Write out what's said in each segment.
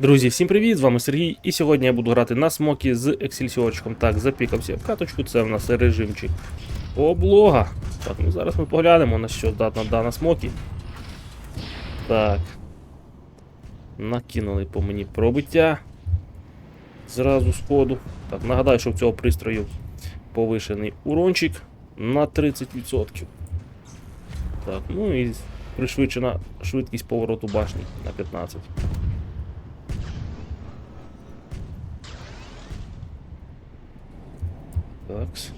Друзі, всім привіт! З вами Сергій, і сьогодні я буду грати на смокі з ексельсіорчиком. Так, запікався в каточку, це в нас режимчик облога. Так, ну зараз ми поглянемо на що здатна дана смокі. Так. Накинули по мені пробиття. Зразу з ходу. Так, нагадаю, що в цього пристрою повишений урончик на 30%. Так, ну і пришвидшена швидкість повороту башні на 15%. Такс.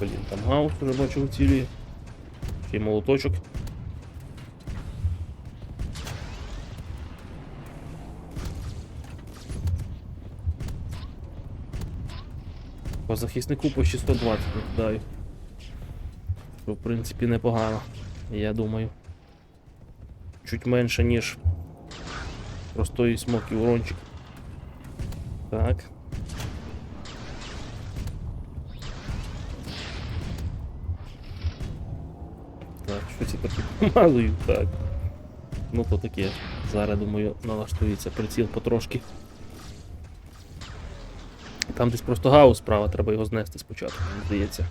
Блін, там гаус уже бачу в цілі. Ще молоточок. По захиснику почти 120 даю. Що в принципі непогано, я думаю. Чуть менше, ніж простої смоки урончик. Так. Щось я таки помалую, так. Ну то таке. Зараз, думаю, налаштується приціл потрошки. Там десь просто гаус справа, треба його знести спочатку, мені здається.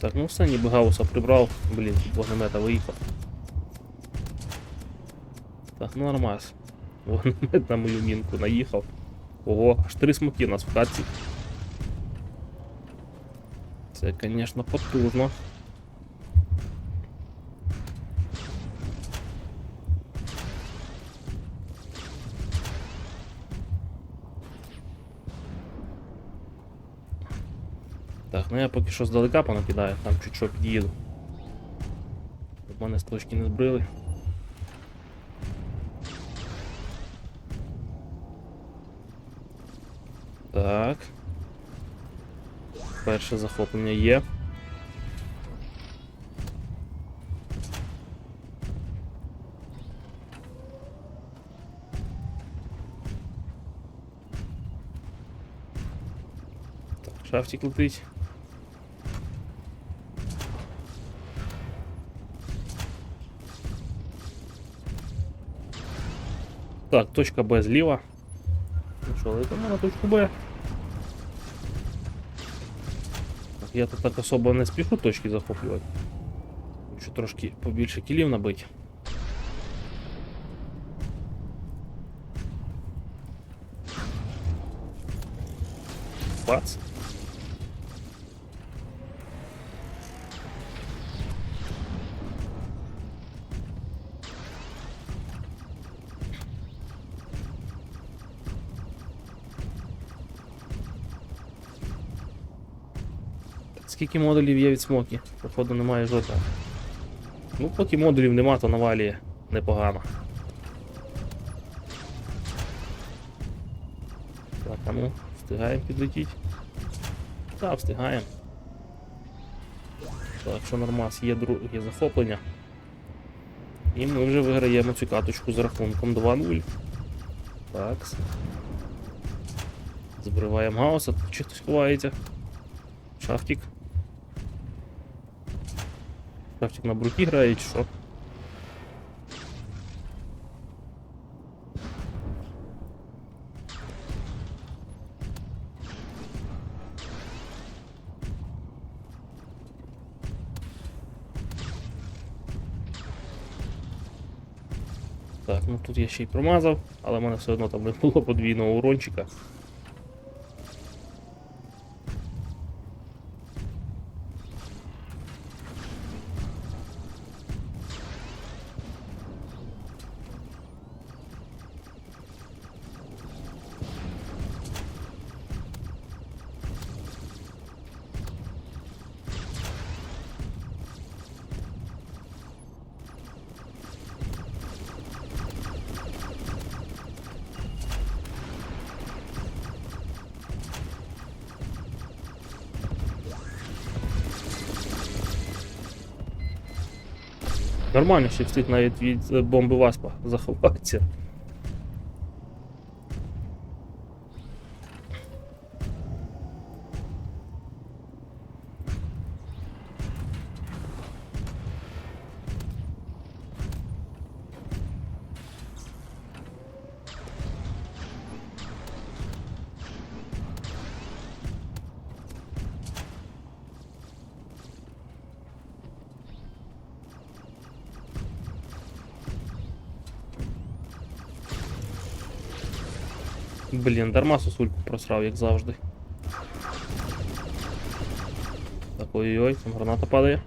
Так, ну все, ніби гауса прибрав. Блін, вогнемета виїхав. Так, ну нормас. Вогнемет на мою мінку наїхав. Ого, аж три смоки у нас в хатці. Це, звісно, потужно. Так, ну я поки що здалека понакидаю, там чуть що під'їду. Щоб мене з не збрили. Так. Перше захоплення є. Так, шафтик летить. Так, точка Б зліва. Ну що, летимо на точку Б. Так, я тут так особо не спішу точки захоплювати. Хочу трошки побільше кілів набити. Бац. Скільки модулів є від смокі? Походу немає жодного. Ну, поки модулів нема, то наваліє непогано. Так, а ну, встигаємо підлетіти. Так, встигаємо. Так, що нормас, є друге захоплення. І ми вже виграємо цю каточку з рахунком 2-0. Так. Збриваємо гауса, чи хтось ховається. Шафтик. Шафтик на бруті грає чи що? Так, ну тут я ще й промазав, але в мене все одно там не було подвійного урончика. Нормально, ще встиг навіть від е, бомби Васпа заховатися. Блін, дарма сосульку просрав, як завжди. Так, ой-ой, там граната падає.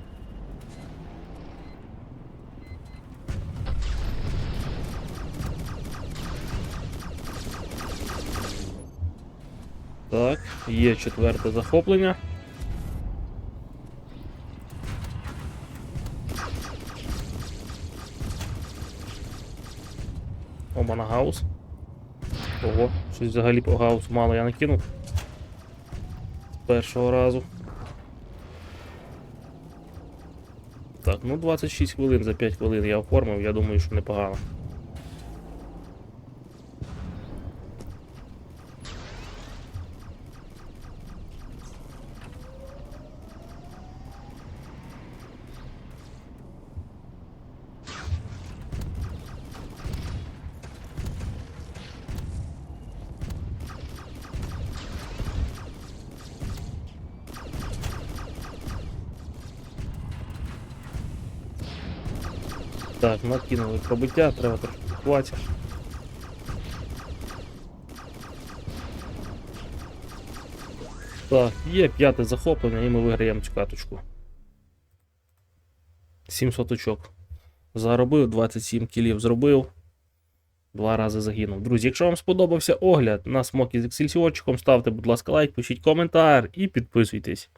Так, є четверте захоплення. Оба на гаус. Ого, щось взагалі по гаусу мало я накинув. З першого разу. Так, ну 26 хвилин за 5 хвилин я оформив, я думаю, що непогано. Так, накинули пробиття, треба трошки хватить. Так, є п'яте захоплення і ми виграємо цю каточку. 700 очок. Заробив, 27 кілів зробив. Два рази загинув. Друзі, якщо вам сподобався огляд на смокі з ексельсіорчиком, ставте, будь ласка, лайк, пишіть коментар і підписуйтесь.